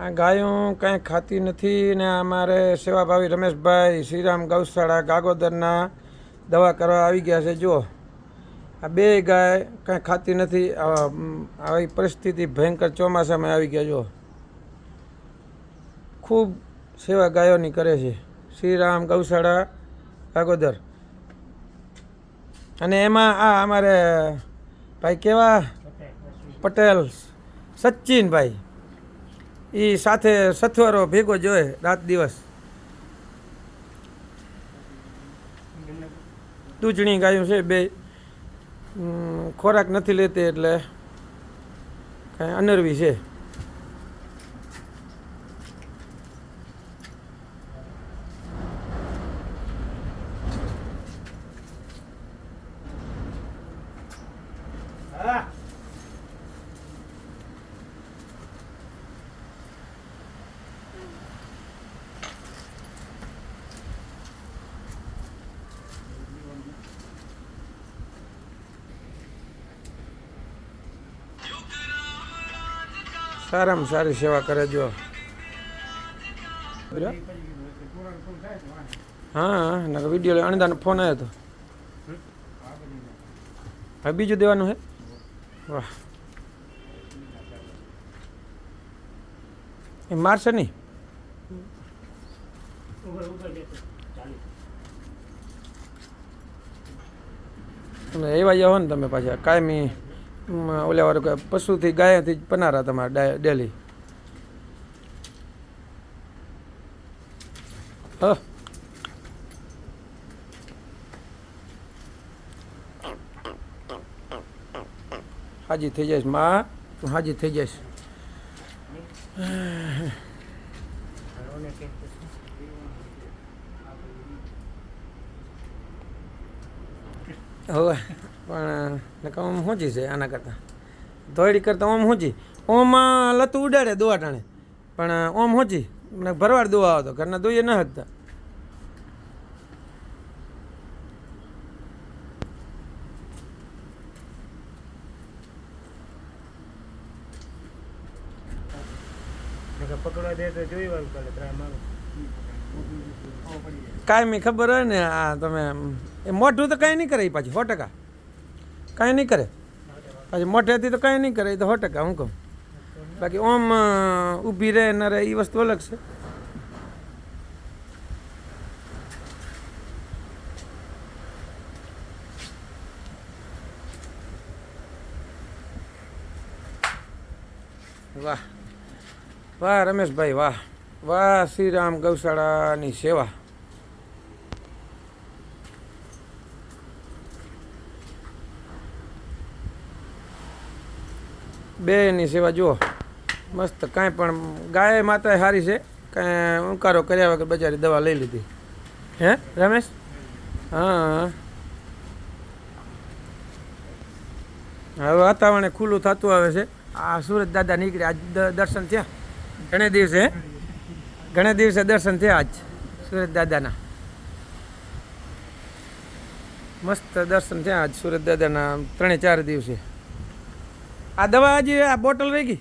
આ ગાયો કાંઈ ખાતી નથી ને અમારે સેવાભાવી રમેશભાઈ શ્રીરામ ગૌશાળા ગાગોદરના દવા કરવા આવી ગયા છે. જો આ બે ગાય કાંઈ ખાતી નથી. આવા, પરિસ્થિતિ ભયંકર ચોમાસામાં આવી ગયા. જો ખૂબ સેવા ગાયોની કરે છે. શ્રીરામ ગૌશાળા ગાગોદર. અને એમાં આ અમારે ભાઈ કેવા? પટેલ સચિનભાઈ. એ સાથે સથવારો ભેગો જોઈએ રાત દિવસ. દૂધણી ગાયું છે, બે ખોરાક નથી લેતી એટલે કાંઈ અનરવી છે. સારામાં સારી સેવા કરે જો. હા ના વીડિયો અણદાનો ફોન આવ્યો હતો હવે બીજું દેવાનું હે? વાહ. એ મારશે નહીં? તમે એવા જાઓ ને તમે પાછા. કાયમી મ, ઓલા વાળું કે પશુથી ગાયથી પનારા તમારે ડેલી? હ. હાજી થઈ જઈશમાં. તું હાજી થઈ જઈશ. હવે. પણ ઓમ શું છે આના કરતાં. ધોળી કરતાં ઓમ હોજી. ઓમમાં લતું ઉડાડે દોવા ટાણે પણ ઓમ હોજી. મને ભરવાડ દોવા આવતો ઘરના દોઈએ ન હકતા. પકડવા દે તો જોઈ વાર કરે ટ્રાય મારો કાંઈ ખબર હોય ને આ તમે એ મોઢું તો કાંઈ નહીં કરે પાછી સો ટકા. કાંઈ નહીં કરે. પછી મોઢેથી તો કાંઈ નહીં કરે, એ તો સો ટકા, હું કહું. બાકી ઓમ ઊભી રહે, ન રહે, એ વસ્તુ અલગ છે. વાહ. વાહ, રમેશભાઈ, વાહ. વાહ શ્રીરામ ગૌશાળાની સેવા. બેની સેવા જુઓ. મસ્ત કાંઈ પણ ગાય માતા સારી છે. કાંઈ ઉંકારો કર્યા વગર બજારી દવા લઈ લીધી. હે, રમેશ? હા. હવે વાતાવરણ ખુલ્લું થતું આવે છે. આ સુરત દાદા નીકળ્યા. આજ દર્શન થયા. ઘણે દિવસે? ઘણે દિવસે દર્શન થયા આજ સુરત દાદાના. મસ્ત દર્શન થયા આજ સુરત દાદાના ત્રણે ચાર દિવસે. આ દવા હજી આ બોટલ રહી ગઈ?